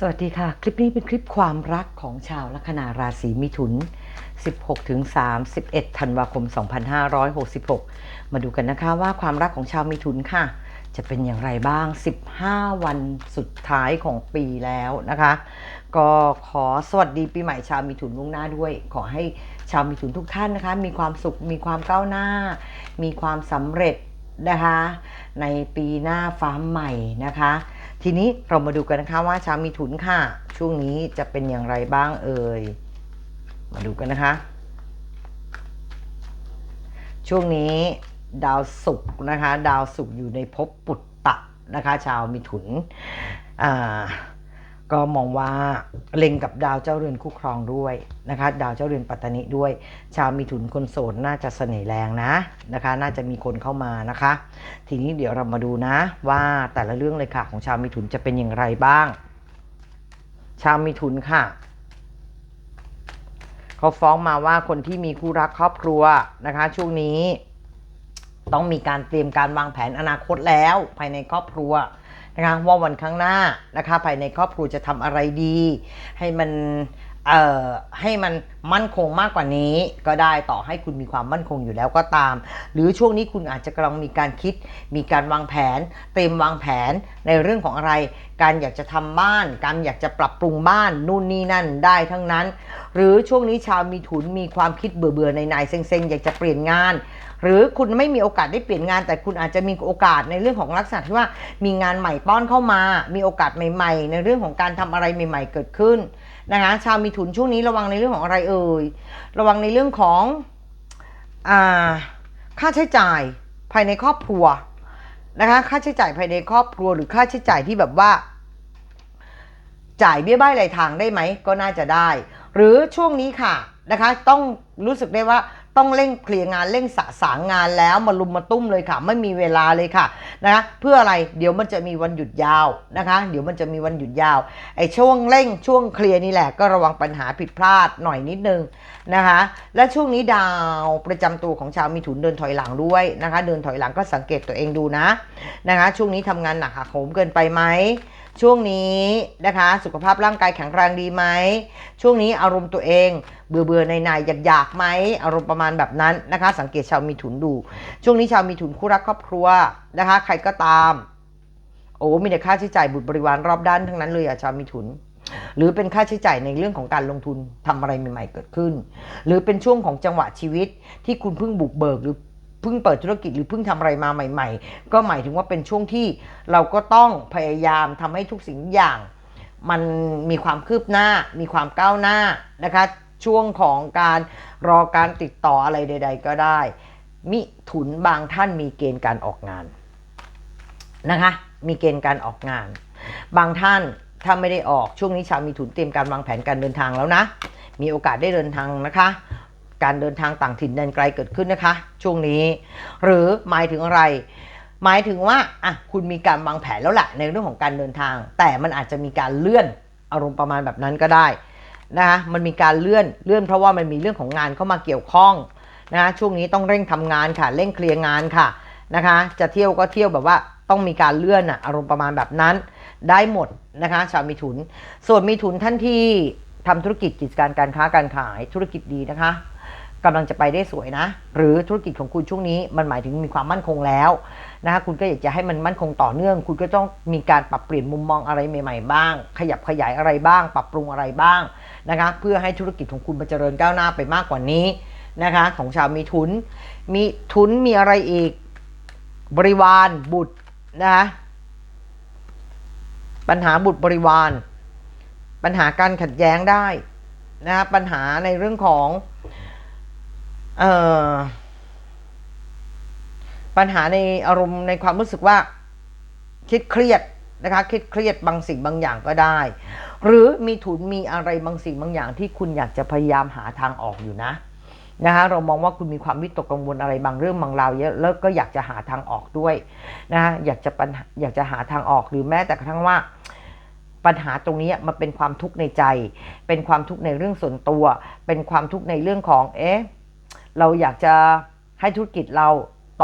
สวัสดีค่ะ คลิปนี้เป็นคลิปความรักของชาวลัคนาราศีมิถุน 16-31 ธันวาคม 2566 มาดูกันนะคะว่าความรักของชาวมิถุนค่ะ จะเป็นอย่างไรบ้าง 15 วันสุดท้ายของปีแล้วนะคะ ก็ขอสวัสดีปีใหม่ชาวมิถุนล่วงหน้าด้วย ขอให้ชาวมิถุนทุกท่านนะคะ มีความสุข มีความก้าวหน้า มีความสำเร็จนะคะ ในปีหน้าฟ้าใหม่นะคะ ทีนี้เรามาดูกันนะคะว่าชาวมีถุนค่ะ ช่วงนี้จะเป็นอย่างไรบ้างเอ่ย มาดูกันนะคะ ช่วงนี้ดาวศุกร์นะคะ ดาวศุกร์อยู่ในภพปุตตะนะคะ ชาวมีถุนอ่า ก็มองว่าเล็งกับดาวเจ้าเรือนคู่ครองด้วยนะคะดาวเจ้าเรือนปัตตานิด้วย ชาวมิถุนคนโสดน่าจะเสน่ห์แรงนะนะคะ น่าจะมีคนเข้ามานะคะ ทีนี้เดี๋ยวเรามาดูนะ ว่าแต่ละเรื่องเลยค่ะของชาวมิถุนจะเป็นอย่างไรบ้าง ชาวมิถุนค่ะเขาฟ้องมาว่าคนที่มีคู่รักครอบครัวนะคะ ช่วงนี้ ต้องมีการเตรียมการวางแผนอนาคตแล้วภายในครอบครัว นะคะว่าวันข้างหน้านะคะภายในครอบครัวจะทำอะไรดี ให้มันเอ่อให้มันมั่นคงมากกว่านี้ก็ได้ต่อให้คุณมีความมั่นคงอยู่แล้วก็ตาม หรือช่วงนี้คุณอาจจะกำลังมีการคิด มีการวางแผน เตรียมวางแผนในเรื่องของอะไร การอยากจะทำบ้าน การอยากจะปรับปรุงบ้านนู่นนี่นั่นได้ทั้งนั้น หรือช่วงนี้ชาวมีถุนมีความคิดเบื่อๆในในๆเซ็งๆ อยากจะเปลี่ยนงาน หรือคุณไม่มีโอกาสได้เปลี่ยนงาน แต่คุณอาจจะมีโอกาสในเรื่องของลักษณะที่ว่ามีงานใหม่ป้อนเข้ามา มีโอกาสใหม่ๆ ในเรื่องของการทำอะไรใหม่ ๆ เกิดขึ้นนะคะชาวมีถุนช่วงนี้ระวังในเรื่องของอะไรเอ่ยระวังในเรื่องของอ่าค่าใช้จ่ายภายในครอบครัวนะคะค่าใช้จ่ายภายในครอบครัวหรือค่าใช้จ่ายที่แบบว่า จ่ายเบี้ยบ้ายรายทางได้ไหมก็น่าจะได้ หรือช่วงนี้ค่ะนะคะ ต้องรู้สึกได้ว่า ต้องเร่งเคลียร์งานเร่งสะสางงานแล้วมาลุมมาตุ้มเลยค่ะ ไม่มีเวลาเลยค่ะนะคะเพื่ออะไรเดี๋ยวมันจะมีวันหยุดยาวนะคะ เดี๋ยวมันจะมีวันหยุดยาวไอ้ช่วงเร่งช่วงเคลียร์นี่แหละก็ระวังปัญหาผิดพลาดหน่อยนิดนึงนะคะ และช่วงนี้ดาวประจำตัวของชาวมีถุนเดินถอยหลังด้วยนะคะ เดินถอยหลังก็สังเกตตัวเองดูนะนะคะ ช่วงนี้ทำงานหนักหักโหมเกินไปไหม ช่วงนี้นะคะ สุขภาพร่างกายแข็งแรงดีไหม ช่วงนี้อารมณ์ตัวเอง เบื่อเบื่อในในอยากอยากไหมอารมณ์ประมาณแบบนั้นนะคะ สังเกตชาวมีถุนดู ช่วงนี้ชาวมีถุนคู่รักครอบครัวนะคะ ใครก็ตาม โอ้มีแต่ค่าใช้จ่ายบุตรบริวารรอบด้านทั้งนั้นเลยอะชาวมีถุน หรือเป็นค่าใช้จ่ายในเรื่องของการลงทุนทำอะไรใหม่ ๆ เกิดขึ้น หรือเป็นช่วงของจังหวะชีวิตที่คุณเพิ่งบุกเบิกหรือ เพิ่งเปิดธุรกิจหรือเพิ่งทำอะไรมาใหม่ ๆ ก็หมายถึงว่าเป็นช่วงที่เราก็ต้องพยายามทำให้ทุกสิ่งทุกอย่าง มันมีความคืบหน้า มีความก้าวหน้านะคะ ช่วงของการรอการติดต่ออะไรใด ๆ ก็ได้ มิถุนบางท่านมีเกณฑ์การออกงานนะคะ มีเกณฑ์การออกงาน บางท่านถ้าไม่ได้ออกช่วงนี้ชาวมีถุนเตรียมการวางแผนการเดินทางแล้วนะ มีโอกาสได้เดินทางนะคะ การเดินทางต่างถิ่นแดนไกลเกิดขึ้นนะคะ ช่วงนี้ หรือหมายถึงอะไร หมายถึงว่าอะคุณมีการวางแผนแล้วแหละในเรื่องของการเดินทาง แต่มันอาจจะมีการเลื่อนอารมณ์ประมาณแบบนั้นก็ได้นะคะมันมีการเลื่อนเลื่อนเพราะว่ามันมีเรื่องของงานเข้ามาเกี่ยวข้องนะคะช่วงนี้ต้องเร่งทำงานค่ะเร่งเคลียร์งานค่ะนะคะ จะเที่ยวก็เที่ยวแบบว่าต้องมีการเลื่อนอะอารมณ์ประมาณแบบนั้น ได้หมดนะคะชาวมีถุน ส่วนมีถุนท่านที่ทำธุรกิจกิจการการค้าการขายธุรกิจดีนะคะ กำลังจะไปได้สวยนะ หรือธุรกิจของคุณช่วงนี้มันหมายถึงมีความมั่นคงแล้วนะคะคุณก็อยากจะให้มันมั่นคงต่อเนื่อง คุณก็ต้องมีการปรับเปลี่ยนมุมมองอะไรใหม่ ๆ บ้าง ขยับขยายอะไรบ้าง ปรับปรุงอะไรบ้างนะคะเพื่อให้ธุรกิจของคุณมันเจริญก้าวหน้าไปมากกว่านี้นะคะของชาวมีทุน มีทุนมีอะไรอีก บริวารบุตรนะคะปัญหาบุตรบริวาร ปัญหาการขัดแย้งได้นะปัญหาในเรื่องของ เอ่อปัญหาในอารมณ์ในความรู้สึกว่า คิดเครียดนะคะคิดเครียดบางสิ่งบางอย่างก็ได้ หรือมีทุนมีอะไรบางสิ่งบางอย่างที่คุณอยากจะพยายามหาทางออกอยู่นะนะคะเรามองว่าคุณมีความวิตกกังวลอะไรบางเรื่องบางราวเยอะแล้วก็อยากจะหาทางออกด้วยนะอยากจะปัญหาอยากจะหาทางออกหรือแม้แต่กระทั่งว่าปัญหาตรงนี้มันเป็นความทุกข์ในใจ เป็นความทุกข์ในเรื่องส่วนตัว เป็นความทุกข์ในเรื่องของเอ๊ะ เราอยากจะให้ธุรกิจเรา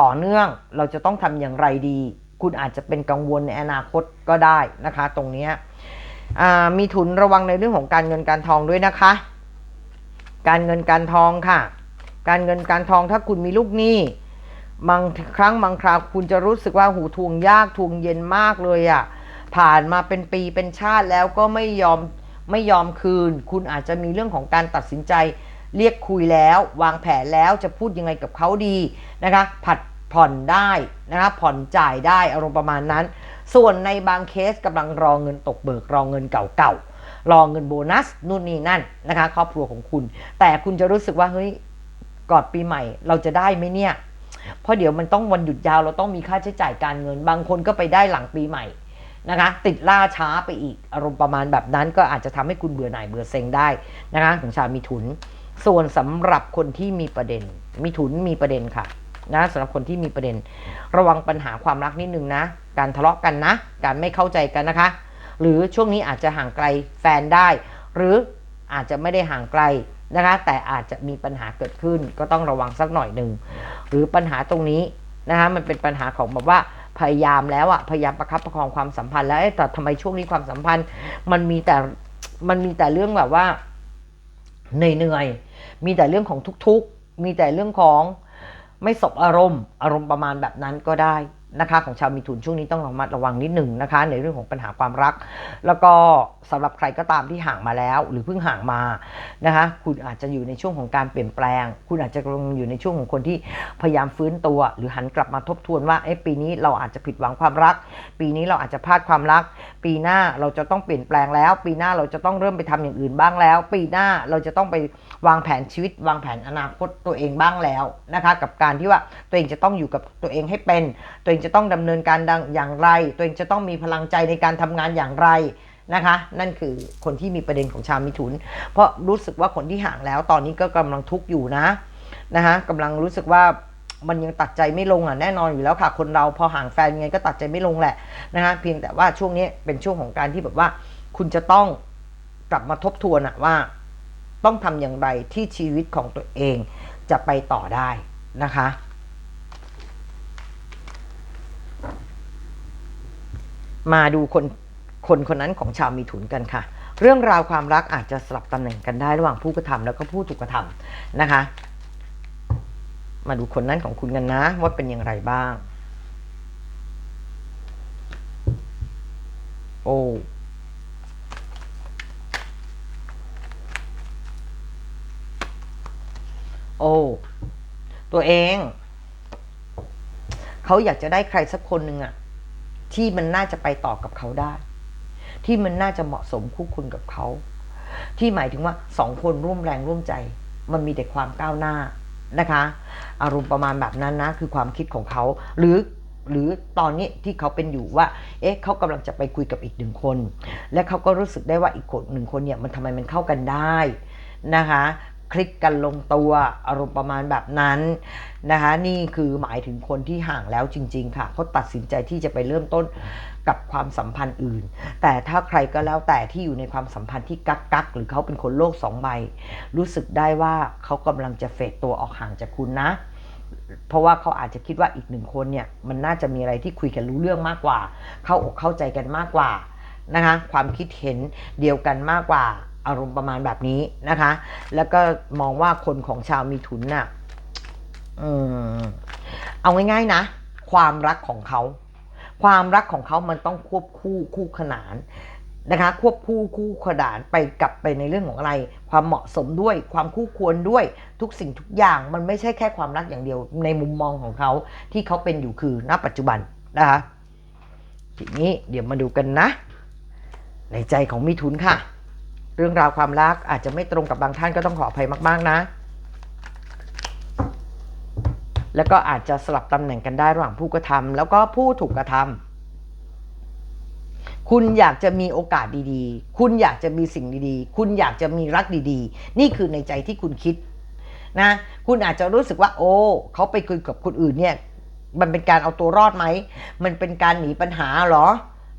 ต่อเนื่อง เราจะต้องทำอย่างไรดี คุณอาจจะเป็นกังวลในอนาคตก็ได้นะคะ ตรงนี้มีถุนระวังในเรื่องของการเงินการทองด้วยนะคะ การเงินการทองค่ะ การเงินการทองถ้าคุณมีลูกหนี้บางครั้งบางคราวคุณจะรู้สึกว่าหูทวงยากทวงเย็นมากเลยอะ่ะผ่านมาเป็นปีเป็นชาติแล้วก็ไม่ยอมไม่ยอมคืน คุณอาจจะมีเรื่องของการตัดสินใจ เรียกคุยแล้ว วางแผนแล้วจะพูดยังไงกับเขาดีนะคะผัดผ่อนได้นะคะผ่อนจ่ายได้อารมณ์ประมาณนั้น ส่วนในบางเคสกำลังรอเงินตกเบิกรอเงินเก่าๆรอเงินโบนัสนู่นนี่นั่นนะคะครอบครัวของคุณ แต่คุณจะรู้สึกว่าเฮ้ยก่อนปีใหม่เราจะได้ไหมเนี่ยเพราะเดี๋ยวมันต้องวันหยุดยาวเราต้องมีค่าใช้จ่ายการเงิน บางคนก็ไปได้หลังปีใหม่นะคะติดล่าช้าไปอีกอารมณ์ประมาณแบบนั้นก็อาจจะทำให้คุณเบื่อหน่ายเบื่อเซ็งได้นะคะของชาวมีถุน ส่วนสำหรับคนที่มีประเด็น มีถุนมีประเด็นค่ะนะสำหรับคนที่มีประเด็น ระวังปัญหาความรักนิดนึงนะ การทะเลาะกันนะ การไม่เข้าใจกันนะคะ หรือช่วงนี้อาจจะห่างไกลแฟนได้ หรืออาจจะไม่ได้ห่างไกลนะคะ แต่อาจจะมีปัญหาเกิดขึ้น ก็ต้องระวังสักหน่อยหนึ่งหรือปัญหาตรงนี้นะคะมันเป็นปัญหาของแบบว่าพยายามแล้วอะพยายามประคับประคองความสัมพันธ์แล้วแต่ทำไมช่วงนี้ความสัมพันธ์ มันมีแต่มันมีแต่เรื่องแบบว่า เหนื่อยๆมีแต่เรื่องของทุกข์ๆมีแต่เรื่องของไม่สบอารมณ์ อารมณ์ประมาณแบบนั้นก็ได้ นะคะของชาวมีถุนช่วงนี้ต้องระมัดระวังนิดหนึ่งนะคะ ในเรื่องของปัญหาความรัก แล้วก็สำหรับใครก็ตามที่ห่างมาแล้ว หรือเพิ่งห่างมานะคะคุณอาจจะอยู่ในช่วงของการเปลี่ยนแปลง คุณอาจจะกำลังอยู่ในช่วงของคนที่พยายามฟื้นตัว หรือหันกลับมาทบทวนว่าเอ้ปีนี้เราอาจจะผิดหวังความรัก ปีนี้เราอาจจะพลาดความรัก ปีหน้าเราจะต้องเปลี่ยนแปลงแล้ว ปีหน้าเราจะต้องเริ่มไปทำอย่างอื่นบ้างแล้ว ปีหน้าเราจะต้องไป วางแผนชีวิต วางแผนอนาคตตัวเองบ้างแล้วนะคะ กับการที่ว่าตัวเองจะต้องอยู่กับตัวเองให้เป็น ตัวเองจะต้องดำเนินการดังอย่างไร ตัวเองจะต้องมีพลังใจในการทำงานอย่างไรนะคะ นั่นคือคนที่มีประเด็นของชาวมิถุน เพราะรู้สึกว่าคนที่ห่างแล้วตอนนี้ก็กำลังทุกข์อยู่นะนะคะกำลังรู้สึกว่ามันยังตัดใจไม่ลงอะแน่นอนอยู่แล้วค่ะ คนเราพอห่างแฟนยังไงก็ตัดใจไม่ลงแหละนะคะเพียงแต่ว่าช่วงนี้เป็นช่วงของการที่แบบว่า คุณจะต้องกลับมาทบทวนอะว่า ต้องทำอย่างไรที่ชีวิตของตัวเองจะไปต่อได้นะคะมาดูคนคนคนนั้นของชาวมีถุนกันค่ะ เรื่องราวความรักอาจจะสลับตำแหน่งกันได้ระหว่างผู้กระทำแล้วก็ผู้ถูกกระทำนะคะ มาดูคนนั้นของคุณกันนะว่าเป็นอย่างไรบ้าง โอ้โอ้ ตัวเอง เขาอยากจะได้ใครสักคนหนึ่งอะที่มันน่าจะไปต่อกับเขาได้ ที่มันน่าจะเหมาะสมคู่คุณกับเขา ที่หมายถึงว่าสองคนร่วมแรงร่วมใจ มันมีแต่ความก้าวหน้านะคะ อารมณ์ประมาณแบบนั้นนะ คือความคิดของเขา หรือหรือตอนนี้ที่เขาเป็นอยู่ว่า เอ๊ะเขากำลังจะไปคุยกับอีกหนึ่งคน และเขาก็รู้สึกได้ว่าอีกคนหนึ่งคนเนี่ยมันทำไมมันเข้ากันได้นะคะ คลิกกันลงตัวอารมณ์ประมาณแบบนั้นนะคะนี่คือหมายถึงคนที่ห่างแล้วจริง ๆ ค่ะเขาตัดสินใจที่จะไปเริ่มต้นกับความสัมพันธ์อื่น แต่ถ้าใครก็แล้วแต่ที่อยู่ในความสัมพันธ์ที่กักกักๆหรือเขาเป็นคนโลกสองใบ รู้สึกได้ว่าเขากำลังจะเฟดตัวออกห่างจากคุณนะ เพราะว่าเขาอาจจะคิดว่าอีกหนึ่งคนเนี่ยมันน่าจะมีอะไรที่คุยกันรู้เรื่องมากกว่า เข้าอกเข้าใจกันมากกว่านะคะความคิดเห็นเดียวกันมากกว่า อารมณ์ประมาณแบบนี้นะคะ แล้วก็มองว่าคนของชาวมีถุนน่ะอเอาง่ายๆนะ ความรักของเขา ความรักของเขามันต้องควบคู่คู่ขนานนะคะ ควบคู่คู่ขนานไปกับไปในเรื่องของอะไร ความเหมาะสมด้วย ความคู่ควรด้วยทุกสิ่งทุกอย่างมันไม่ใช่แค่ความรักอย่างเดียว ในมุมมองของเขาที่เขาเป็นอยู่คือณปัจจุบันนะคะทีนี้เดี๋ยวมาดูกันนะ ในใจของมิถุนค่ะ เรื่องราวความรักอาจจะไม่ตรงกับบางท่านก็ต้องขออภัยมาก ๆ นะ แล้วก็อาจจะสลับตำแหน่งกันได้ระหว่างผู้กระทำแล้วก็ผู้ถูกกระทำคุณอยากจะมีโอกาสดีๆ คุณอยากจะมีสิ่งดีๆ คุณอยากจะมีรักดีๆ นี่คือในใจที่คุณคิดนะ คุณอาจจะรู้สึกว่า โอ้เขาไปคุยกับคนอื่นเนี่ย มันเป็นการเอาตัวรอดไหม มันเป็นการหนีปัญหาหรอ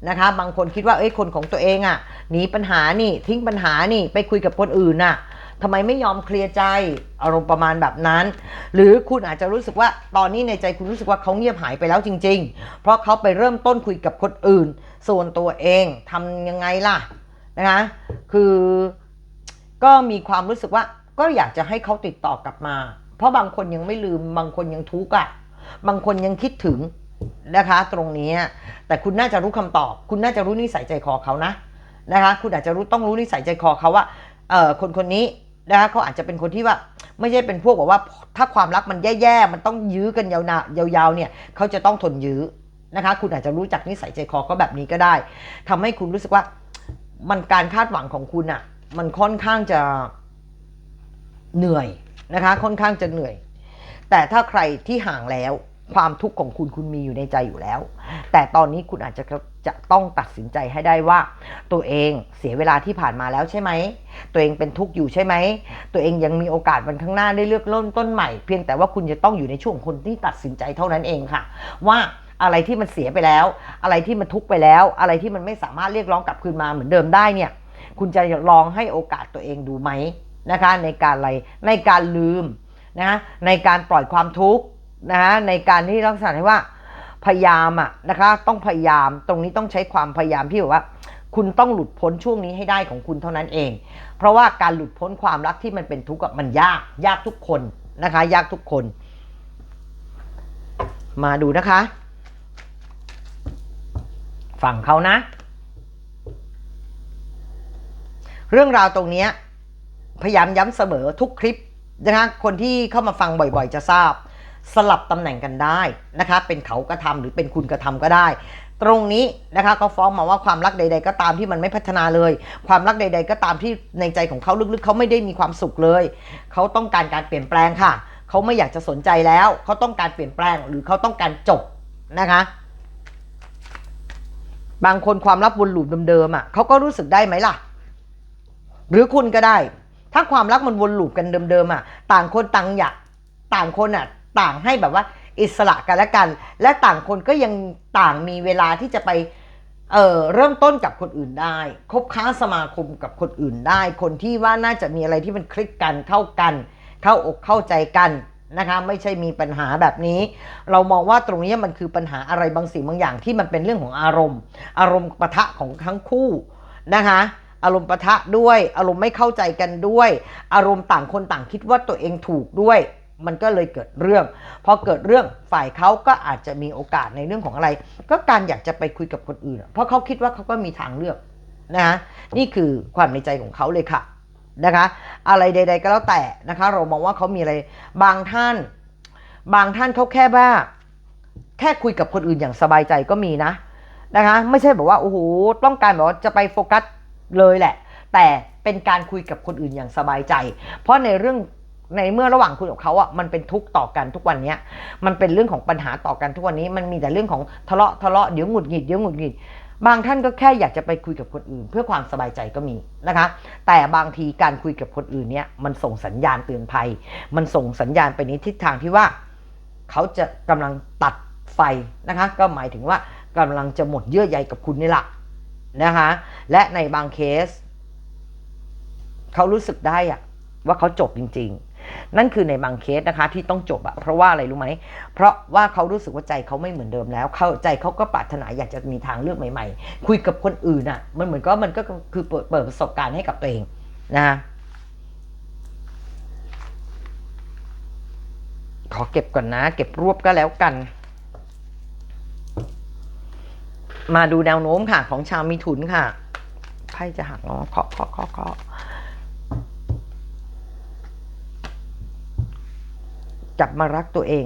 นะคะบางคนคิดว่าเอ้ยคนของตัวเองอะ่ะหนีปัญหานี่ทิ้งปัญหานี่ไปคุยกับคนอื่นน่ะทำไมไม่ยอมเคลียร์ใจอารมณ์ประมาณแบบนั้น หรือคุณอาจจะรู้สึกว่าตอนนี้ในใจคุณรู้สึกว่าเขาเงียบหายไปแล้วจริง ๆ เพราะเขาไปเริ่มต้นคุยกับคนอื่น ส่วนตัวเองทำยังไงล่ะนะคะคือก็มีความรู้สึกว่าก็อยากจะให้เขาติดต่อกลับมา เพราะบางคนยังไม่ลืมบางคนยังทุกข์อะบางคนยังคิดถึง นะคะ ตรงนี้แต่คุณน่าจะรู้คำตอบ คุณน่าจะรู้นิสัยใจคอเขานะนะคะ คุณอาจจะรู้ต้องรู้นิสัยใจคอเขาว่าเออคนคนนี้นะคะเขาอาจจะเป็นคนที่ว่าไม่ใช่เป็นพวกแบบว่าถ้าความรักมันแย่ๆมันต้องยื้อกันยาวนายาวๆเนี่ยเขาจะต้องทนยื้อนะคะ คุณอาจจะรู้จักนิสัยใจคอเขาแบบนี้ก็ได้ทำให้คุณรู้สึกว่ามันการคาดหวังของคุณอะ่ะมันค่อนข้างจะเหนื่อยนะคะ ค่อนข้างจะเหนื่อย แต่ถ้าใครที่ห่างแล้ว ความทุกข์ของคุณคุณมีอยู่ในใจอยู่แล้ว แต่ตอนนี้คุณอาจจะจะต้องตัดสินใจให้ได้ว่า ตัวเองเสียเวลาที่ผ่านมาแล้วใช่ไหม ตัวเองเป็นทุกข์อยู่ใช่ไหม ตัวเองยังมีโอกาสวันข้างหน้าได้เลือกเริ่มต้นใหม่ เพียงแต่ว่าคุณจะต้องอยู่ในช่วงคนที่ตัดสินใจเท่านั้นเองค่ะ ว่าอะไรที่มันเสียไปแล้ว อะไรที่มันทุกข์ไปแล้ว อะไรที่มันไม่สามารถเรียกร้องกลับคืนมาเหมือนเดิมได้เนี่ย คุณจะลองให้โอกาสตัวเองดูไหมนะคะ ในการอะไรในการลืมนะในการปล่อยความทุกข์ นะฮะในการที่ลักษณะที่ว่าพยายามอะนะคะต้องพยายามตรงนี้ต้องใช้ความพยายามที่แบบว่า คุณต้องหลุดพ้นช่วงนี้ให้ได้ของคุณเท่านั้นเอง เพราะว่าการหลุดพ้นความรักที่มันเป็นทุกข์มันยากยากทุกคนนะคะ ยากทุกคน มาดูนะคะ ฝั่งเขานะ เรื่องราวตรงนี้พยายามย้ำเสมอทุกคลิปนะคะคนที่เข้ามาฟังบ่อยๆ จะทราบ สลับตำแหน่งกันได้นะคะเป็นเขากระทำหรือเป็นคุณกระทำก็ได้ ตรงนี้นะคะเขาฟ้องมาว่าความรักใด ๆ ก็ตามที่มันไม่พัฒนาเลย ความรักใด ๆ ก็ตามที่ในใจของเขาลึกๆ เขาไม่ได้มีความสุขเลย เขาต้องการการเปลี่ยนแปลงค่ะ เขาไม่อยากจะสนใจแล้วเขาต้องการเปลี่ยนแปลงหรือเขาต้องการจบนะคะบางคนความลับวนลูปเดิมๆอะเขาก็รู้สึกได้ไหมล่ะ หรือคุณก็ได้ ถ้าความรักมันวนลูปกันเดิมๆอะ ต่างคนต่างอยากต่างคนอะ ต่างให้แบบว่าอิสระกันและกัน และต่างคนก็ยังต่างมีเวลาที่จะไปเเริ่มต้นกับคนอื่นได้ คบค้าสมาคมกับคนอื่นได้ คนที่ว่าน่าจะมีอะไรที่มันคลิกกันเข้ากัน เข้าอกเข้าใจกันนะคะไม่ใช่มีปัญหาแบบนี้ เรามองว่าตรงนี้มันคือปัญหาอะไรบางสิ่งบางอย่างที่มันเป็นเรื่องของอารมณ์ อารมณ์ปะทะของทั้งคู่นะคะอารมณ์ปะทะด้วย อารมณ์ไม่เข้าใจกันด้วย อารมณ์ต่างคนต่างคิดว่าตัวเองถูกด้วย มันก็เลยเกิดเรื่อง พอเกิดเรื่องฝ่ายเขาก็อาจจะมีโอกาสในเรื่องของอะไร ก็การอยากจะไปคุยกับคนอื่น เพราะเขาคิดว่าเขาก็มีทางเลือกนะะนี่คือความในใจของเขาเลยค่ะนะคะ อะไรใด ๆ ก็แล้วแต่นะคะ เรามองว่าเขามีอะไรบางท่าน บางท่านเขาแค่ว่าแค่คุยกับคนอื่นอย่างสบายใจก็มีนะนะคะ ไม่ใช่แบบว่าโอ้โหต้องการแบบว่าจะไปโฟกัสเลยแหละ แต่เป็นการคุยกับคนอื่นอย่างสบายใจ เพราะในเรื่อง ในเมื่อระหว่างคุณกับเขาอะมันเป็นทุกข์ต่อกันทุกวันเนี้ยมันเป็นเรื่องของปัญหาต่อกันทุกวันนี้ มันมีแต่เรื่องของทะเลาะทะเลาะเดี๋ยวหงุดหงิดเดี๋ยวหงุดหงิดบางท่านก็แค่อยากจะไปคุยกับคนอื่น เพื่อความสบายใจก็มีนะคะ แต่บางทีการคุยกับคนอื่นเนี่ยมันส่งสัญญาณเตือนภัย มันส่งสัญญาณไปในทิศทางที่ว่า เขาจะกำลังตัดไฟนะคะ ก็หมายถึงว่ากำลังจะหมดเยื่อใยกับคุณนี่แหละนะคะ และในบางเคส เขารู้สึกได้อะว่าเขาจบจริง ๆ นั่นคือในบางเคสนะคะที่ต้องจบอะเพราะว่าอะไรรู้ไหม เพราะว่าเขารู้สึกว่าใจเขาไม่เหมือนเดิมแล้ว เข้าใจเขาก็ปรารถนาอยากจะมีทางเลือกใหม่ ๆ คุยกับคนอื่นอะมันเหมือนก็มันก็คือเปิดเปิดประสบการณ์ให้กับตัวเองนะขอเก็บก่อนนะ เก็บรวบก็แล้วกัน มาดูแนวโน้มค่ะ ของชาวมีถุนค่ะไพ่จะหักเนาะเคาะเคาะเคาะเคาะ กลับมารักตัวเอง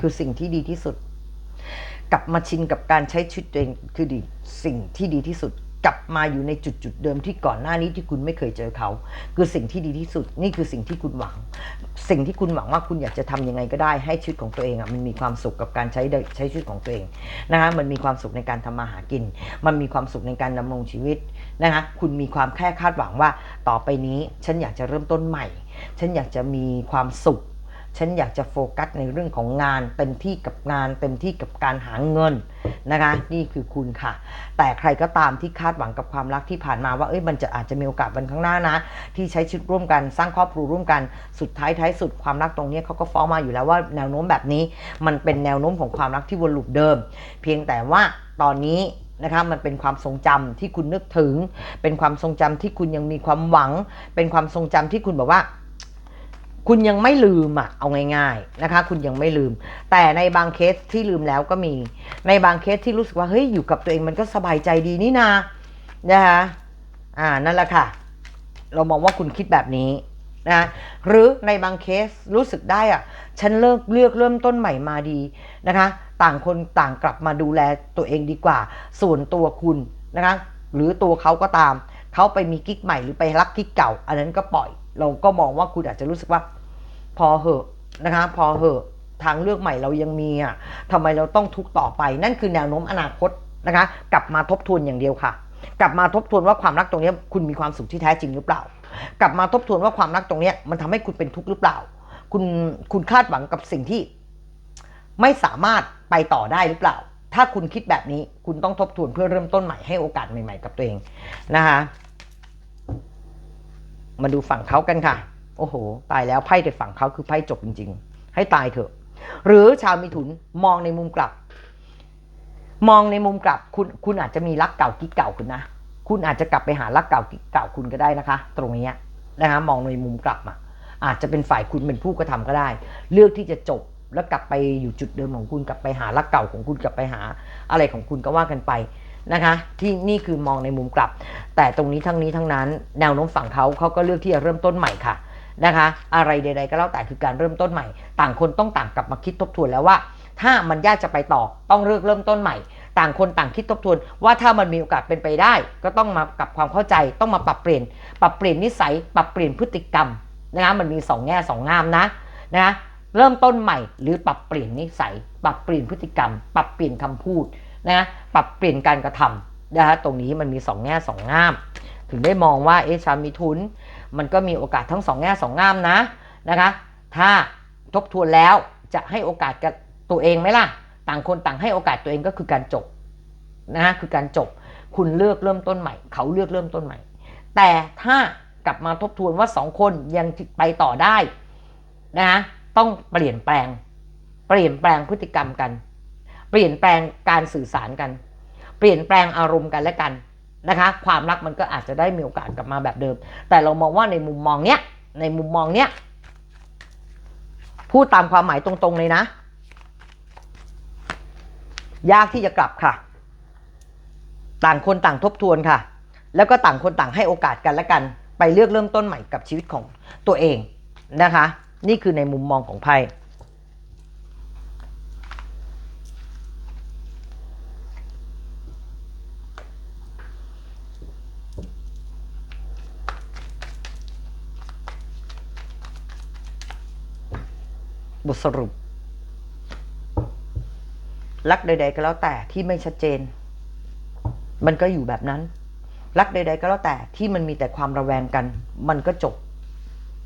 คือสิ่งที่ดีที่สุด กลับมาชินกับการใช้ชีวิตตัวเองคือดีสิ่งที่ดีที่สุด กลับมาอยู่ในจุดจุดเดิมที่ก่อนหน้านี้ที่คุณไม่เคยเจอเขา คือสิ่งที่ดีที่สุด นี่คือสิ่งที่คุณหวัง สิ่งที่คุณหวังว่าคุณอยากจะทำยังไงก็ได้ให้ชีวิตของตัวเองอะมันมีความสุขกับการใช้ใช้ชีวิตของตัวเองนะคะมันมีความสุขในการทำมาหากิน มันมีความสุขในการดำรงชีวิตนะคะคุณมีความแค่คาดหวังว่าต่อไปนี้ฉันอยากจะเริ่มต้นใหม่ ฉันอยากจะมีความสุข ฉันอยากจะโฟกัสในเรื่องของงาน เต็มที่กับงาน เต็มที่กับการหาเงินนะคะนี่คือคุณค่ะ แต่ใครก็ตามที่คาดหวังกับความรักที่ผ่านมาว่าเอ้ยมันจะอาจจะมีโอกาสวันข้างหน้านะ ที่ใช้ชีวิตร่วมกันสร้างครอบครัวร่วมกันสุดท้ายท้ายสุดความรักตรงนี้เขาก็ฟ้องมาอยู่แล้วว่าแนวโน้มแบบนี้ มันเป็นแนวโน้มของความรักที่วนลูปเดิม เพียงแต่ว่าตอนนี้นะคะมันเป็นความทรงจำที่คุณนึกถึง เป็นความทรงจำที่คุณยังมีความหวัง เป็นความทรงจำที่คุณบอกว่า คุณยังไม่ลืมอะเอาง่ายๆนะคะ คุณยังไม่ลืม แต่ในบางเคสที่ลืมแล้วก็มี ในบางเคสที่รู้สึกว่าเฮ้ยอยู่กับตัวเองมันก็สบายใจดีนี่นานะคะอ่านั่นแหละค่ะ เรามองว่าคุณคิดแบบนี้นะหรือในบางเคสรู้สึกได้อะฉันเลิกเลือกเริ่มต้นใหม่มาดีนะคะ ต่างคนต่างกลับมาดูแลตัวเองดีกว่า ส่วนตัวคุณนะคะหรือตัวเขาก็ตาม เขาไปมีกิ๊กใหม่หรือไปรักกิ๊กเก่า อันนั้นก็ปล่อย เราก็มองว่าคุณอาจจะรู้สึกว่า พอเหอะนะคะ พอเหอะทางเลือกใหม่เรายังมีอะทำไมเราต้องทุกต่อไปนั่นคือแนวโน้มอนาคตนะคะ กลับมาทบทวนอย่างเดียวค่ะ กลับมาทบทวนว่าความรักตรงนี้คุณมีความสุขที่แท้จริงหรือเปล่า กลับมาทบทวนว่าความรักตรงนี้มันทำให้คุณเป็นทุกข์หรือเปล่า คุณคุณคาดหวังกับสิ่งที่ ไม่สามารถไปต่อได้หรือเปล่า ถ้าคุณคิดแบบนี้คุณต้องทบทวนเพื่อเริ่มต้นใหม่ให้โอกาสใหม่ ๆ กับตัวเองนะคะ มาดูฝั่งเขากันค่ะ โอ้โห ตายแล้วไพ่แต่ฝั่งเขาคือไพ่จบจริง ๆ ให้ตายเถอะ หรือชาวมิถุนมองในมุมกลับ มองในมุมกลับคุณคุณอาจจะมีรักเก่ากิ๊กเก่าคุณนะ คุณอาจจะกลับไปหารักเก่ากิ๊กเก่าคุณก็ได้นะคะ ตรงนี้นะคะมองในมุมกลับอะอาจจะเป็นฝ่ายคุณเป็นผู้กระทำก็ได้ เลือกที่จะจบแล้วกลับไปอยู่จุดเดิมของคุณกลับไปหารักเก่าของคุณกลับไปหา อะไรของคุณก็ว่ากันไป นะคะที่นี่คือมองในมุมกลับ แต่ตรงนี้ทั้งนี้ทั้งนั้น แนวโน้มฝั่งเขาเขาก็เลือกที่จะเริ่มต้นใหม่ค่ะนะคะอะไรใด ๆ ก็แล้วแต่คือการเริ่มต้นใหม่ ต่างคนต้องต่างกลับมาคิดทบทวนแล้วว่า ถ้ามันยากจะไปต่อต้องเลือกเริ่มต้นใหม่ ต่างคนต่างคิดทบทวน ว่าถ้ามันมีโอกาสเป็นไปได้ ก็ต้องมากับความเข้าใจต้องมาปรับเปลี่ยน ปรับเปลี่ยนนิสัย ปรับเปลี่ยนพฤติกรรมนะคะมันมีสองแง่สองงามนะนะคะเริ่มต้นใหม่หรือปรับเปลี่ยนนิสัย ปรับเปลี่ยนพฤติกรรม ปรับเปลี่ยนคำพูด นะปรับเปลี่ยนการกระทำนะคะตรงนี้มันมีสองแง่สองงาม ถึงได้มองว่าเอชามิทุน มันก็มีโอกาสทั้งสองแง่สองงามนะนะคะถ้าทบทวนแล้วจะให้โอกาสกับตัวเองไหมล่ะ ต่างคนต่างให้โอกาสตัวเองก็คือการจบนะฮะคือการจบคุณเลือกเริ่มต้นใหม่ เขาเลือกเริ่มต้นใหม่ แต่ถ้ากลับมาทบทวนว่าสองคนยังไปต่อได้นะฮะต้องเปลี่ยนแปลง เปลี่ยนแปลงพฤติกรรมกัน เปลี่ยนแปลงการสื่อสารกัน เปลี่ยนแปลงอารมณ์กันและกันนะคะ ความรักมันก็อาจจะได้มีโอกาสกลับมาแบบเดิม แต่เรามองว่าในมุมมองเนี้ยในมุมมองเนี้ยพูดตามความหมายตรงๆเลยนะ ยากที่จะกลับค่ะ ต่างคนต่างทบทวนค่ะ แล้วก็ต่างคนต่างให้โอกาสกันและกัน ไปเลือกเริ่มต้นใหม่กับชีวิตของตัวเองนะคะ นี่คือในมุมมองของไพ่ บทสรุป รักใด ๆ ก็แล้วแต่ที่ไม่ชัดเจน มันก็อยู่แบบนั้น รักใด ๆ ก็แล้วแต่ที่มันมีแต่ความระแวงกัน มันก็จบ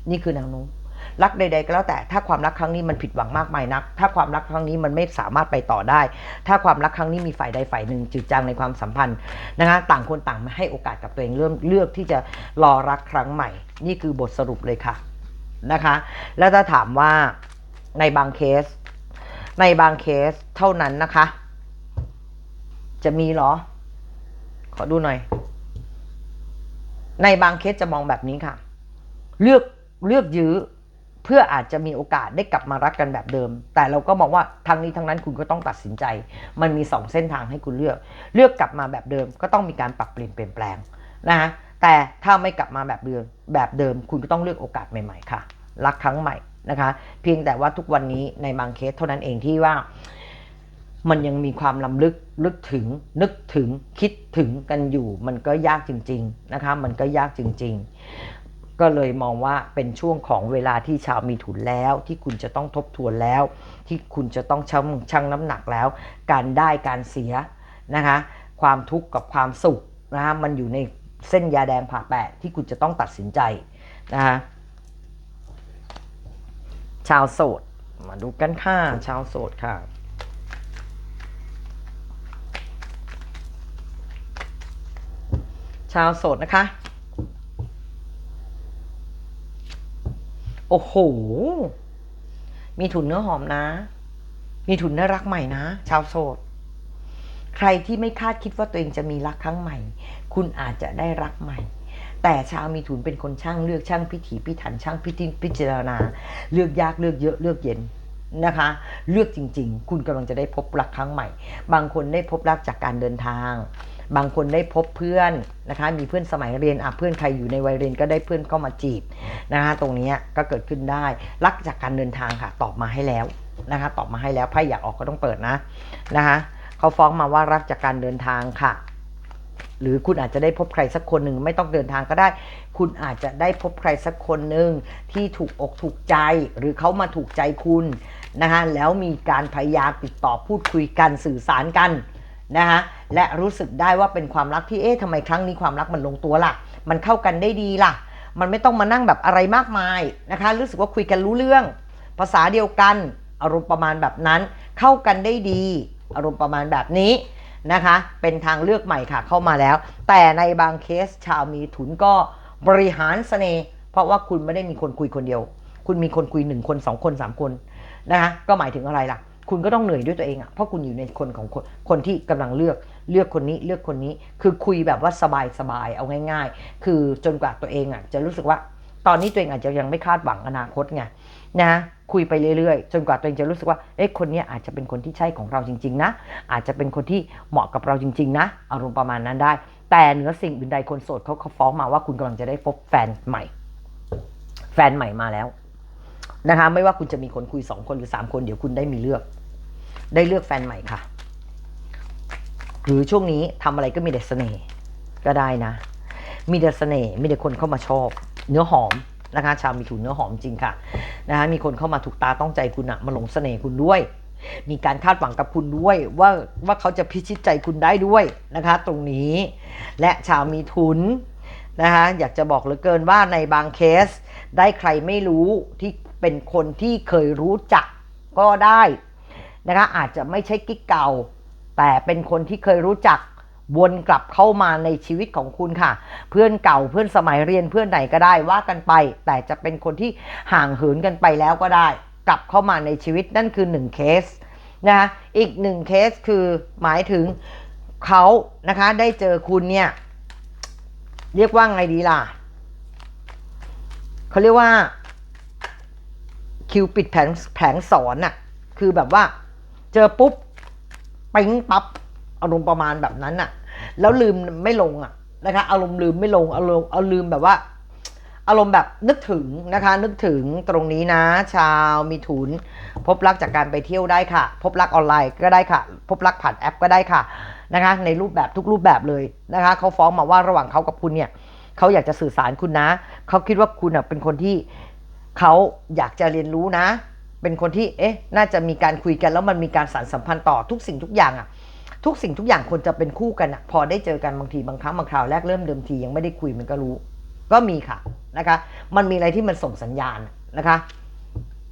นี่คือแนวโน้มรักใด ๆ ก็แล้วแต่ถ้าความรักครั้งนี้มันผิดหวังมากมายนัก ถ้าความรักครั้งนี้มันไม่สามารถไปต่อได้ ถ้าความรักครั้งนี้มีฝ่ายใดฝ่ายหนึ่งจืดจางในความสัมพันธ์นะคะต่างคนต่างให้โอกาสกับตัวเองเริ่มเลือกที่จะรอรักครั้งใหม่ นี่คือบทสรุปเลยค่ะนะคะ แล้วถ้าถามว่า ในบางเคส ในบางเคสเท่านั้นนะคะ จะมีหรอ ขอดูหน่อย ในบางเคสจะมองแบบนี้ค่ะ เลือกเลือกยื้อเพื่ออาจจะมีโอกาสได้กลับมารักกันแบบเดิม แต่เราก็มองว่าทั้งนี้ทั้งนั้นคุณก็ต้องตัดสินใจ มันมีสองเส้นทางให้คุณเลือก เลือกกลับมาแบบเดิม ก็ต้องมีการปรับเปลี่ยนเปลี่ยนแปลงนะฮะแต่ถ้าไม่กลับมาแบบเดิมแบบเดิม คุณก็ต้องเลือกโอกาสใหม่ ๆ ค่ะ รักครั้งใหม่ นะคะ เพียงแต่ว่าทุกวันนี้ในบางเคสเท่านั้นเองที่ว่า มันยังมีความลำลึกลึกถึง นึกถึงคิดถึงกันอยู่ มันก็ยากจริง ๆนะคะ มันก็ยากจริง ๆ ก็เลยมองว่าเป็นช่วงของเวลาที่ชาวมีถุนแล้ว ที่คุณจะต้องทบทวนแล้ว ที่คุณจะต้องชั่งชั่งน้ำหนักแล้ว การได้การเสียนะคะ ความทุกข์กับความสุขนะคะมันอยู่ในเส้นยาแดงผ่าแปดที่คุณจะต้องตัดสินใจนะคะ ชาวโสด มาดูกันค่ะ ชาวโสดค่ะชาวโสดนะคะ โอ้โห มีถุนเนื้อหอมนะ มีถุนน่ารักใหม่นะ ชาวโสดใใครที่ไม่คาดคิดว่าตัวเองจะมีรักครั้งใหม่ คุณอาจจะได้รักใหม่ แต่ชาวมีถุนเป็นคนช่างเลือกช่างพิถีพิถันช่างพิจิพิจารณา เลือกยากเลือกเยอะเลือกเย็นนะคะ เลือกจริง ๆ คุณกำลังจะได้พบรักครั้งใหม่ บางคนได้พบรักจากการเดินทาง บางคนได้พบเพื่อนนะคะ มีเพื่อนสมัยเรียนอะเพื่อนใครอยู่ในวัยเรียนก็ได้เพื่อนเข้ามาจีบนะคะตรงนี้ก็เกิดขึ้นได้ รักจากการเดินทางค่ะ ตอบมาให้แล้วนะคะ ตอบมาให้แล้วไพ่อยากออกก็ต้องเปิดนะนะคะเขาฟ้องมาว่ารักจากการเดินทางค่ะ หรือคุณอาจจะได้พบใครสักคนหนึ่งไม่ต้องเดินทางก็ได้ คุณอาจจะได้พบใครสักคนหนึ่งที่ถูกอกถูกใจ หรือเขามาถูกใจคุณนะคะแล้วมีการพยายามติดต่อพูดคุยกันสื่อสารกันนะคะและรู้สึกได้ว่าเป็นความรักที่เอ๊ะทำไมครั้งนี้ความรักมันลงตัวล่ะ มันเข้ากันได้ดีล่ะ มันไม่ต้องมานั่งแบบอะไรมากมายนะคะรู้สึกว่าคุยกันรู้เรื่อง ภาษาเดียวกันอารมณ์ประมาณแบบนั้น เข้ากันได้ดี อารมณ์ประมาณแบบนี้ นะคะ เป็นทางเลือกใหม่ค่ะเข้ามาแล้ว แต่ในบางเคสชาวมีถุนก็บริหารเสน่ห์เพราะว่าคุณไม่ได้มีคนคุยคนเดียว คุณมีคนคุยหนึ่งคนสองคนสามคนนะคะก็หมายถึงอะไรล่ะ คุณก็ต้องเหนื่อยด้วยตัวเองอะ่ะเพราะคุณอยู่ในคนของคนคนที่กำลังเลือกเลือกคนนี้เลือกคนนี้ คือคุยแบบว่าสบายสบายๆเอาง่าย ๆ คือจนกว่าตัวเองอะ่ะจะรู้สึกว่า ตอนนี้ตัวเองอาจจะยังไม่คาดหวังอนาคตไงนะ คุยไปเรื่อยๆ จนกว่าตัวเองจะรู้สึกว่า เอ๊ะ คนนี้อาจจะเป็นคนที่ใช่ของเราจริง ๆ นะ อาจจะเป็นคนที่เหมาะกับเราจริง ๆ นะ อารมณ์ประมาณนั้นได้ แต่เหนือสิ่งอื่นใดคนโสดเขาเขาฟ้องมาว่าคุณกำลังจะได้พบแฟนใหม่ แฟนใหม่มาแล้วนะคะ ไม่ว่าคุณจะมีคนคุยสองคนหรือสามคน เดี๋ยวคุณได้มีเลือก ได้เลือกแฟนใหม่ค่ะ หรือช่วงนี้ทำอะไรก็มีแต่เสน่ห์ก็ได้นะ มีแต่เสน่ห์มีแต่คนเข้ามาชอบ เนื้อหอม นะคะ ชาวมีถุนเนื้อหอมจริงค่ะนะคะมีคนเข้ามาถูกตาต้องใจคุณอะมาหลงเสน่ห์คุณด้วย มีการคาดหวังกับคุณด้วยว่าว่าเขาจะพิชิตใจคุณได้ด้วยนะคะ ตรงนี้ และชาวมีทุนนะคะอยากจะบอกเหลือเกินว่าในบางเคส ได้ใครไม่รู้ที่เป็นคนที่เคยรู้จักก็ได้นะคะอาจจะไม่ใช่กิ๊กเก่า แต่เป็นคนที่เคยรู้จัก วนกลับเข้ามาในชีวิตของคุณค่ะ เพื่อนเก่าเพื่อนสมัยเรียนเพื่อนไหนก็ได้ว่ากันไป แต่จะเป็นคนที่ห่างเหินกันไปแล้วก็ได้ กลับเข้ามาในชีวิตนั่นคือหนึ่งเคสนะคะอีกหนึ่งเคสคือหมายถึงเขานะคะได้เจอคุณเนี่ยเรียกว่าไงดีล่ะเขาเรียกว่าคิวปิดแผงแผงสอนน่ะคือแบบว่าเจอปุ๊บปิ๊งปั๊บอารมณ์ประมาณแบบนั้นน่ะ แล้วลืมไม่ลงอะนะคะ อารมณ์ลืมไม่ลง อารมณ์เอาลืมแบบว่า อารมณ์แบบนึกถึงนะคะ นึกถึงตรงนี้นะ ชาวมีถุน พบรักจากการไปเที่ยวได้ค่ะ พบรักออนไลน์ก็ได้ค่ะ พบรักผ่านแอปก็ได้ค่ะนะคะ ในรูปแบบทุกรูปแบบเลยนะคะเขาฟ้องมาว่าระหว่างเขากับคุณเนี่ยเขาอยากจะสื่อสารคุณนะเขาคิดว่าคุณเป็นคนที่เขาอยากจะเรียนรู้นะ เป็นคนที่เอ๊ะ น่าจะมีการคุยกันแล้วมันมีการสานสัมพันธ์ต่อทุกสิ่งทุกอย่างอะ ทุกสิ่งทุกอย่างควรจะเป็นคู่กันอะพอได้เจอกันบางทีบางครั้งบางคราวแรกเริ่มเดิมทียังไม่ได้คุยมันก็รู้ ก็มีค่ะนะคะ มันมีอะไรที่มันส่งสัญญาณนะคะ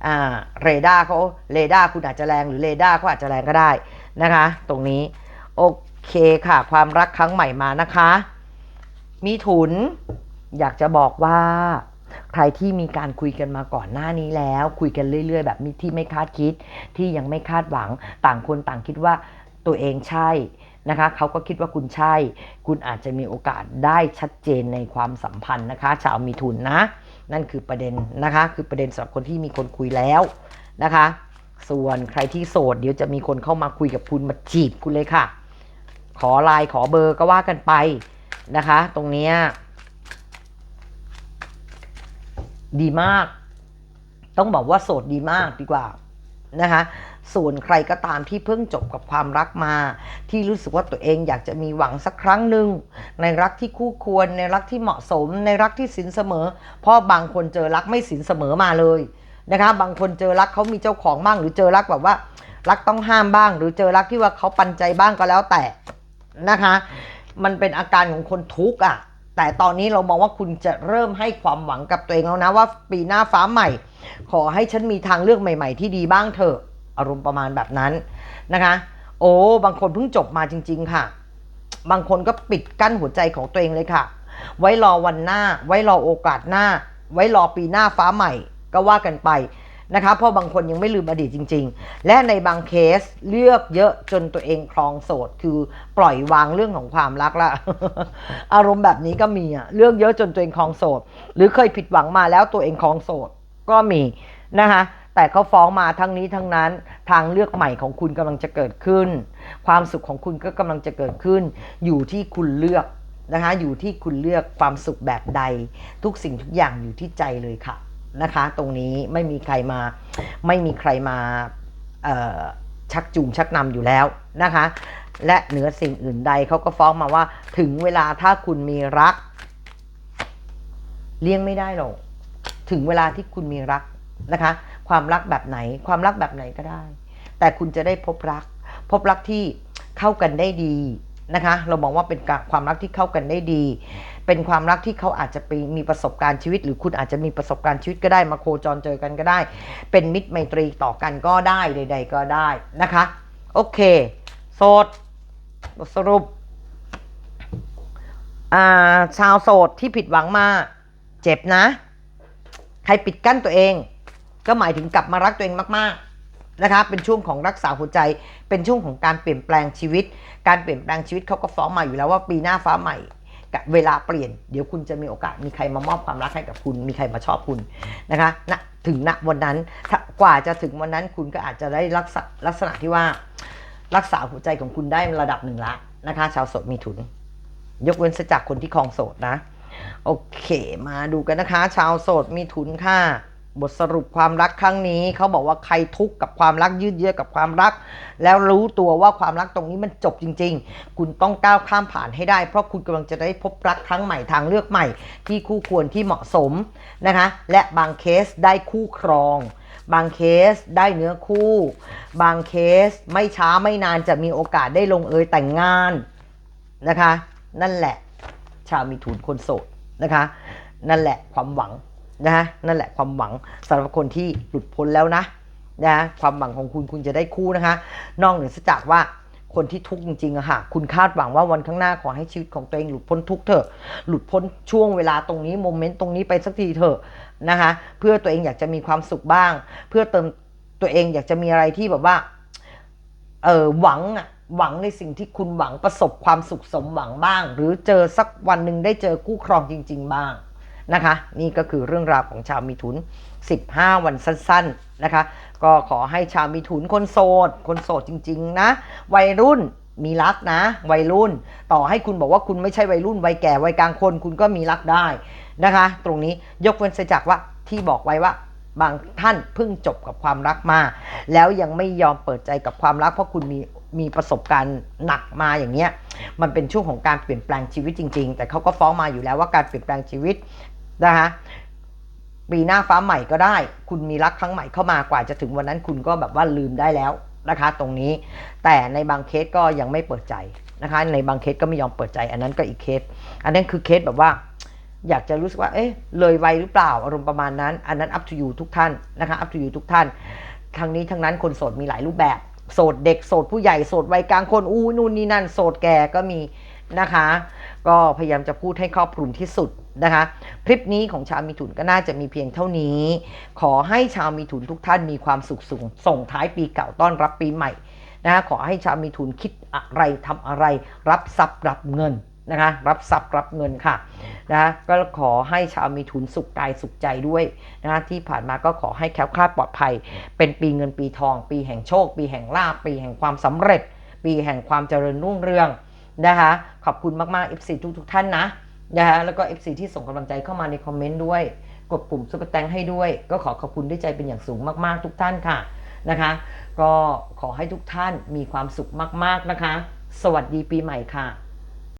อ่าเรดาร์เขาเรดาร์คุณอาจจะแรงหรือเรดาร์เขาอาจจะแรงก็ได้นะคะ ตรงนี้โอเคค่ะ ความรักครั้งใหม่มานะคะ มีถุนอยากจะบอกว่าใครที่มีการคุยกันมาก่อนหน้านี้แล้ว คุยกันเรื่อย ๆ แบบที่ไม่คาดคิด ที่ยังไม่คาดหวัง ต่างคนต่างคิดว่า ตัวเองใช่นะคะเขาก็คิดว่าคุณใช่ คุณอาจจะมีโอกาสได้ชัดเจนในความสัมพันธ์นะคะ ชาวมีทุนนะ นั่นคือประเด็นนะคะ คือประเด็นสำหรับคนที่มีคนคุยแล้วนะคะ ส่วนใครที่โสดเดี๋ยวจะมีคนเข้ามาคุยกับคุณมาจีบคุณเลยค่ะ ขอไลน์ขอเบอร์ก็ว่ากันไปนะคะ ตรงนี้ดีมาก ต้องบอกว่าโสดดีมากดีกว่านะคะ ส่วนใครก็ตามที่เพิ่งจบกับความรักมา ที่รู้สึกว่าตัวเองอยากจะมีหวังสักครั้งหนึ่งในรักที่คู่ควรในรักที่เหมาะสม ในรักที่สินเสมอ เพราะบางคนเจอรักไม่สินเสมอมาเลยนะคะบางคนเจอรักเขามีเจ้าของบ้างหรือเจอรักแบบว่า รักต้องห้ามบ้าง หรือเจอรักที่ว่าเขาปันใจบ้างก็แล้วแต่นะคะ มันเป็นอาการของคนทุกข์อะแต่ตอนนี้เรามองว่าคุณจะเริ่มให้ความหวังกับตัวเองแล้วนะว่าปีหน้าฟ้าใหม่ ขอให้ฉันมีทางเลือกใหม่ ๆ ที่ดีบ้างเถอะ อารมณ์ประมาณแบบนั้นนะคะ โอ้บางคนเพิ่งจบมาจริง ๆ ค่ะ บางคนก็ปิดกั้นหัวใจของตัวเองเลยค่ะ ไว้รอวันหน้า ไว้รอโอกาสหน้า ไว้รอปีหน้าฟ้าใหม่ก็ว่ากันไปนะคะเพราะบางคนยังไม่ลืมอดีตจริง ๆ และในบางเคสเลือกเยอะจนตัวเองคลองโสด คือปล่อยวางเรื่องของความรักละอารมณ์แบบนี้ก็มีอะเลือกเยอะจนตัวเองคลองโสด หรือเคยผิดหวังมาแล้วตัวเองคลองโสดก็มีนะคะ แต่เขาฟ้องมาทั้งนี้ทั้งนั้นทางเลือกใหม่ของคุณกำลังจะเกิดขึ้น ความสุขของคุณก็กำลังจะเกิดขึ้น อยู่ที่คุณเลือกนะคะอยู่ที่คุณเลือกความสุขแบบใด ทุกสิ่งทุกอย่างอยู่ที่ใจเลยค่ะนะคะ ตรงนี้ไม่มีใครมาไม่มีใครมาชักจูงชักนำอยู่แล้วนะคะ และเหนือสิ่งอื่นใดเขาก็ฟ้องมาว่าถึงเวลาถ้าคุณมีรัก เลี่ยงไม่ได้หรอกถึงเวลาที่คุณมีรัก นะคะ ความรักแบบไหนความรักแบบไหนก็ได้ แต่คุณจะได้พบรัก พบรักที่เข้ากันได้ดีนะคะ เรามองว่าเป็นการความรักที่เข้ากันได้ดี เป็นความรักที่เขาอาจจะไปมีประสบการณ์ชีวิต หรือคุณอาจจะมีประสบการณ์ชีวิตก็ได้มาโคจรเจอกันก็ได้ เป็นมิตรไมตรีต่อกันก็ได้ใด ๆ ก็ได้นะคะ โอเค โสดสรุปอ่าชาวโสดที่ผิดหวังมา เจ็บนะ ใครปิดกั้นตัวเอง ก็หมายถึงกลับมารักตัวเองมากๆนะคะเป็นช่วงของรักษาหัวใจ เป็นช่วงของการเปลี่ยนแปลงชีวิต การเปลี่ยนแปลงชีวิตเขาก็ฟ้องมาอยู่แล้วว่าปีหน้าฟ้าใหม่กับเวลาเปลี่ยน เดี๋ยวคุณจะมีโอกาสมีใครมามอบความรักให้กับคุณ มีใครมาชอบคุณนะคะณถึงณวันนั้นกว่าจะถึงวันนั้นคุณก็อาจจะได้ลักษณะลักษณะที่ว่า รักษาหัวใจของคุณได้ระดับหนึ่งละนะคะ ชาวโสดมีถุน ยกเว้นซะจากคนที่คลองโสดนะ โอเค มาดูกันนะคะ ชาวโสดมีทุนค่ะ บทสรุปความรักครั้งนี้เขาบอกว่าใครทุกข์กับความรักยืดเยื้อกับความรัก แล้วรู้ตัวว่าความรักตรงนี้มันจบจริง ๆ คุณต้องก้าวข้ามผ่านให้ได้ เพราะคุณกำลังจะได้พบรักครั้งใหม่ทางเลือกใหม่ ที่คู่ควรที่เหมาะสมนะคะ และบางเคสได้คู่ครอง บางเคสได้เนื้อคู่ บางเคสไม่ช้าไม่นานจะมีโอกาสได้ลงเอยแต่งงานนะคะ นั่นแหละ ชาวมีถุนคนโสดนะคะ นั่นแหละความหวัง นะคะนั่นแหละความหวังสำหรับคนที่หลุดพ้นแล้วนะนะความหวังของคุณคุณจะได้คู่นะคะ นอกเหนือจากว่าคนที่ทุกข์จริงๆอะค่ะคุณคาดหวังว่าวันข้างหน้าขอให้ชีวิตของตัวเองหลุดพ้นทุกข์เถอะ หลุดพ้นช่วงเวลาตรงนี้โมเมนต์ตรงนี้ไปสักทีเถอะนะคะ เพื่อตัวเองอยากจะมีความสุขบ้าง เพื่อเติมตัวเองอยากจะมีอะไรที่แบบว่าเออหวังอะหวังในสิ่งที่คุณหวังประสบความสุขสมหวังบ้าง หรือเจอสักวันหนึ่งได้เจอคู่ครองจริง ๆ บ้าง นะคะ นี่ก็คือเรื่องราวของชาวมีถุน 15 วันสั้นๆนะคะ ก็ขอให้ชาวมีถุนคนโสด คนโสดจริง ๆ นะ วัยรุ่นมีรักนะ วัยรุ่น ต่อให้คุณบอกว่าคุณไม่ใช่วัยรุ่น วัยแก่วัยกลางคน คุณก็มีรักได้นะคะ ตรงนี้ยกเว้นเสียจากว่าที่บอกไว้ว่าบางท่านเพิ่งจบกับความรักมา แล้วยังไม่ยอมเปิดใจกับความรัก เพราะคุณมีมีประสบการณ์หนักมาอย่างเงี้ยมันเป็นช่วงของการเปลี่ยนแปลงชีวิตจริง ๆ แต่เขาก็ฟ้องมาอยู่แล้วว่าการเปลี่ยนแปลงชีวิต นะคะปีหน้าฟ้าใหม่ก็ได้ คุณมีรักครั้งใหม่เข้ามากว่าจะถึงวันนั้นคุณก็แบบว่าลืมได้แล้วนะคะตรงนี้ แต่ในบางเคสก็ยังไม่เปิดใจนะคะในบางเคสก็ไม่ยอมเปิดใจ อันนั้นก็อีกเคส อันนั้นคือเคสแบบว่า อยากจะรู้สึกว่าเอ๊ะเลยวัยหรือเปล่าอารมณ์ประมาณนั้น อันนั้น up to you ทุกท่านนะคะ up to you ทุกท่านทั้งนี้ทั้งนั้นคนโสดมีหลายรูปแบบ โสดเด็กโสดผู้ใหญ่โสดวัยกลางคนอู้นู่นนี่นั่นโสดแก่ก็มี นะคะ ก็พยายามจะพูดให้ครอบคลุมที่สุดนะคะคลิปนี้ของชาวมีถุนก็น่าจะมีเพียงเท่านี้ ขอให้ชาวมีถุนทุกท่านมีความสุขสุขส่งท้ายปีเก่าต้อนรับปีใหม่นะะขอให้ชาวมีถุนคิดอะไรทำอะไร รับทรัพย์รับเงินนะคะรับทรัพย์รับเงินค่ะนะก็ขอให้ชาวมีทุนสุขกายสุขใจด้วยนะที่ผ่านมาก็ขอให้แคล้วคลาดปลอดภัย เป็นปีเงินปีทอง ปีแห่งโชค ปีแห่งลาภปีแห่งความสำเร็จ ปีแห่งความเจริญรุ่งเรือง นะคะขอบคุณมากๆ FC ทุกทุกๆท่านนะนะคะแล้วก็ FC ที่ส่งกำลังใจเข้ามาในคอมเมนต์ด้วย กดปุ่มซุปเปอร์แตงให้ด้วย ก็ขอขอบคุณด้วยใจเป็นอย่างสูงมากๆ ทุกท่านค่ะนะคะ ก็ขอให้ทุกท่านมีความสุขมากๆนะคะ สวัสดีปีใหม่ค่ะ